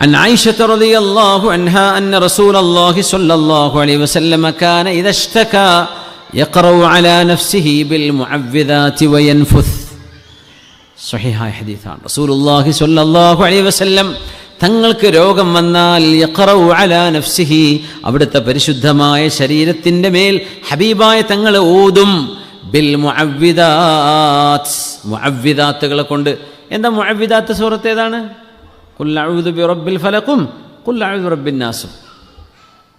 عن عائشة رضي الله عنها أن رسول الله صلى الله عليه وسلم كان إذا اشتكى يقرأ على نفسه بالمعوذات وينفث സ്വഹിഹായ ഹദീസാണ് റസൂലുള്ളാഹി സ്വല്ലല്ലാഹു അലൈഹി വസല്ലം തങ്ങൾക്ക് രോഗം വന്നാൽ യഖറഉ അലാ നഫ്സിഹി അവിടുത്തെ പരിശുദ്ധമായ ശരീരത്തിൻ്റെ മേൽ ഹബീബായ തങ്ങൾ ഓതും ബിൽ മുഅവ്വിദാത്ത് മുഅവ്വിദാത്തുകളെ കൊണ്ട് എന്താ മുഅവ്വിദാത്ത് സൂറത്ത് ഏതാണ് ഖുൽ അഊദു ബിറബ്ബിൽ ഫലഖും ഖുൽ അഊദു ബിറബ്ബിൻ നാസും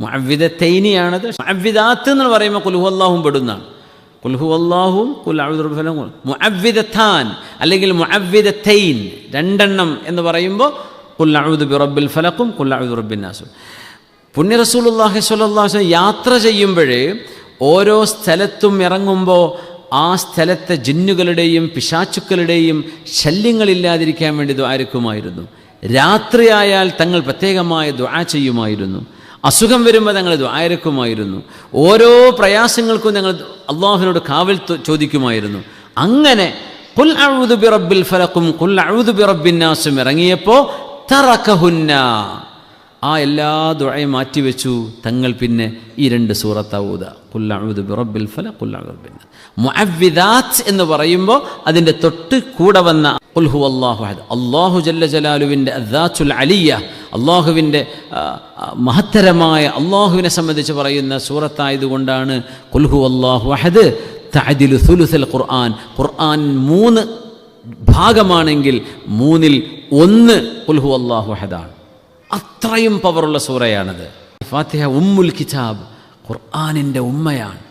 മുഅവ്വിദത്തൈനിയാണത് മുഅവ്വിദാത്ത് എന്ന് പറയുമ്പോൾ കുൽഹു അള്ളാഹും പെടുന്നതാണ് കുൽഹു അള്ളാഹും കുൽ അഊദു ബിറബ്ബിൽ ഫലഖും മുഅവ്വിദത്താൻ അല്ലെങ്കിൽ മുഅവ്വിദത്തൈൻ രണ്ടെണ്ണം എന്ന് പറയുമ്പോൾ കുൽ അഊദു ബിറബ്ബിൽ ഫലഖും കുൽ അഊദു ബിറബ്ബിൻ നാസും. പുണ്യ റസൂലുള്ളാഹി സ്വല്ലല്ലാഹു അലൈഹി വസല്ലം യാത്ര ചെയ്യുമ്പോഴേ ഓരോ സ്ഥലത്തും ഇറങ്ങുമ്പോൾ ആ സ്ഥലത്തെ ജിന്നുകളുടെയും പിശാച്ചുക്കളുടെയും ശല്യങ്ങളില്ലാതിരിക്കാൻ വേണ്ടി ദ്വാരക്കുമായിരുന്നു രാത്രിയായാൽ തങ്ങൾ പ്രത്യേകമായ ദ്വാ ചെയ്യുമായിരുന്നു. അസുഖം വരുമ്പോൾ തങ്ങൾ ദ്വായരക്കുമായിരുന്നു ഓരോ പ്രയാസങ്ങൾക്കും ഞങ്ങൾ അള്ളാഹുവിനോട് കാവൽ ചോദിക്കുമായിരുന്നു. അങ്ങനെ കുൽ അഴുതു ബിറബിൽ ഫലക്കും കുൽ അഴുതു ബിറബിൻ നാസും ഇറങ്ങിയപ്പോൾ തറക്കഹുന്ന. ആ എല്ലാ ദുഴയും മാറ്റിവെച്ചു. തങ്ങൾ പിന്നെ ഈ രണ്ട് സൂറത്താവൂത കുല്ലഴുതു ബിറബ്ബിൽ ഫല കുല്ലഅൂദു മുഅവ്വിദാത്ത് എന്ന് പറയുമ്പോൾ അതിന്റെ തൊട്ട് കൂടെ വന്ന അള്ളാഹു അഹദ്. ജല്ല ജലാലുവിന്റെ അദ്ദാത്തുൽ അലിയ അള്ളാഹുവിന്റെ മഹത്തരമായ അള്ളാഹുവിനെ സംബന്ധിച്ച് പറയുന്ന സൂറത്തായതുകൊണ്ടാണ് കുൽഹു അള്ളാഹു അഹദ് തഅദിലു സുലുസൽ ഖുർആൻ. ഖുർആൻ മൂന്ന് ഭാഗമാണെങ്കിൽ മൂന്നിൽ ഒന്ന് കുൽഹു അള്ളാഹു അഹദാണ്. അത്രയും പവറുള്ള സൂറയാണത്. ഫാത്തിഹ ഉമ്മുൽ കിതാബ് ഖുർആാനിന്റെ ഉമ്മയാണ്.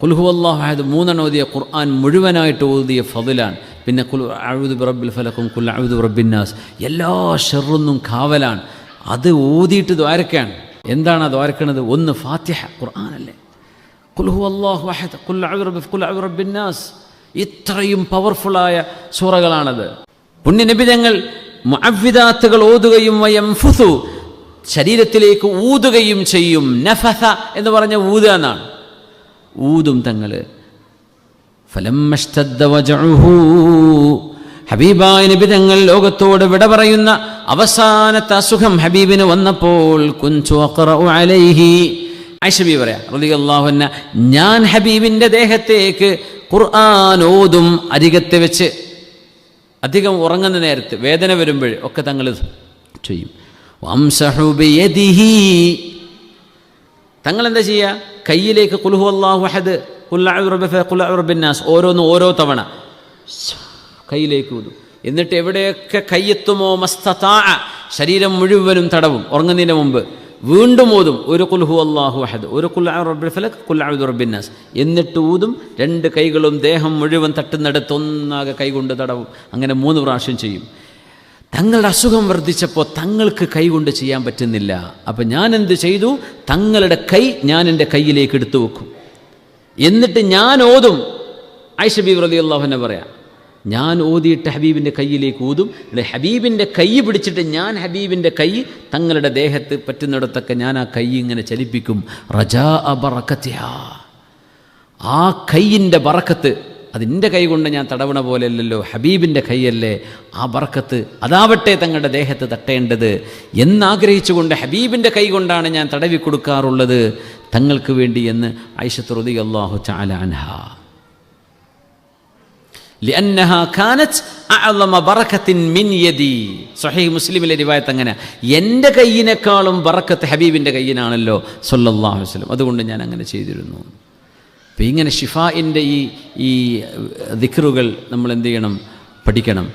കുൽഹു അള്ളാഹു അഹദ് മൂന്നെണ്ണം ഓതിയ ഖുർആൻ മുഴുവനായിട്ട് ഓതിയ ഫതിലാണ്. പിന്നെ കുൽ അഴുതു റബ്ബിൽ ഫലക്കും കുൽ അഴുതു റബ്ബിന്നാസ് എല്ലാ ഷെറൊന്നും കാവലാണ്. അത് ഓതിയിട്ട് ദ്വാരക്കാണ്. എന്താണ് ദ്വാരക്കണത്? ഒന്ന് ഫാത്തിഹ ഖുർആാനല്ലേ. കുൽഹു അള്ളാഹു അഹദ് കുൽ അഴുറബ് കുൽ അഴുറബിന്നാസ് ഇത്രയും പവർഫുള്ളായ സൂറകളാണത്. പുണ്യനിബിതങ്ങൾ തങ്ങൾ ഓതുകയും വയംഫുസു ശരീരത്തിലേക്ക് ഊതുകയും ചെയ്യും. നഫഹ എന്ന് പറഞ്ഞ ഊതുക എന്നാണ്. ഊതും തങ്ങൾ ഹബീബായ നബി തങ്ങൾ ലോകത്തോട് വിട പറയുന്ന അവസാനത്തെ അസുഖം ഹബീബിന് വന്നപ്പോൾ ഐഷബി അഖറഉ അലൈഹി. ആയിഷബി പറയാം റളിയല്ലാഹു അൻഹ ഞാൻ ഹബീബിന്റെ ദേഹത്തേക്ക് ഖുർആൻ ഓതും അരികത്തെ വെച്ച്. അധികം ഉറങ്ങുന്ന നേരത്ത് വേദന വരുമ്പോൾ ഒക്കെ തങ്ങൾ ചെയ്യും. തങ്ങൾ എന്താ ചെയ്യുക കയ്യിലേക്ക് കുലുഹു അള്ളാഹു കുല്ലാസ് ഓരോന്ന് ഓരോ തവണ. കയ്യിലേക്ക് ഊതും എന്നിട്ട് എവിടെയൊക്കെ കയ്യെത്തുമോ മസ്തതാ ശരീരം മുഴുവനും തടവും. ഉറങ്ങുന്നതിന് മുമ്പ്. വീണ്ടും ഊതും ഒരു കുൽഹു അള്ളാഹു അഹദ്. ഒരു കുല്ലാഹു റബ്ബിന്നാസ് എന്നിട്ട് ഊതും. രണ്ട് കൈകളും ദേഹം മുഴുവൻ തട്ടുന്നിടത്ത് ഒന്നാകെ കൈകൊണ്ട് തടവും. അങ്ങനെ മൂന്ന് പ്രാവശ്യം ചെയ്യും. തങ്ങളുടെ അസുഖം വർദ്ധിച്ചപ്പോൾ തങ്ങൾക്ക് കൈകൊണ്ട് ചെയ്യാൻ പറ്റുന്നില്ല. അപ്പം ഞാൻ എന്ത് ചെയ്തു? തങ്ങളുടെ കൈ ഞാൻ എന്റെ കയ്യിലേക്ക് എടുത്തു വെക്കും. എന്നിട്ട് ഞാൻ ഓതും. ഐഷബീബ് റലി അള്ളാഹുനെ പറയാം ഞാൻ ഓതിയിട്ട് ഹബീബിന്റെ കയ്യിലേക്ക് ഊതും അല്ലെ ഹബീബിന്റെ കൈ പിടിച്ചിട്ട് ഞാൻ ഹബീബിന്റെ കൈ തങ്ങളുടെ ദേഹത്ത് പറ്റുന്നിടത്തൊക്കെ ഞാൻ ആ കൈ ഇങ്ങനെ ചലിപ്പിക്കും. റജാ അബറക്കത്യാ ആ കൈയിന്റെ ബറക്കത്ത് അതിന്റെ കൈ കൊണ്ട് ഞാൻ തടവണ പോലെയല്ലല്ലോ ഹബീബിന്റെ കൈയല്ലേ. ആ ബറക്കത്ത് അതാവട്ടെ തങ്ങളുടെ ദേഹത്ത് തട്ടേണ്ടത്. എന്നാഗ്രഹിച്ചുകൊണ്ട് ഹബീബിന്റെ കൈ കൊണ്ടാണ് ഞാൻ തടവി കൊടുക്കാറുള്ളത്. തങ്ങൾക്ക് വേണ്ടി എന്ന് ഐഷത്ത് റുദി അള്ളാഹു ചാല അൻഹ لأنها كانت أعظم بركة من يدي صحيح മുസ്ലിമിലെ റിവായത്ത് അങ്ങനെ എൻ്റെ കയ്യിനേക്കാളും ബറക്കത്ത് ഹബീബിൻ്റെ കയ്യിനാണല്ലോ സല്ലല്ലാഹു അലൈഹി വസല്ലം അതുകൊണ്ട് ഞാൻ അങ്ങനെ ചെയ്തിരുന്നു അപ്പോൾ ഇങ്ങനെ ഷിഫായിൻ്റെ ഈ ഈ ദിക്റുകൾ നമ്മൾ എന്ത് ചെയ്യണം പഠിക്കണം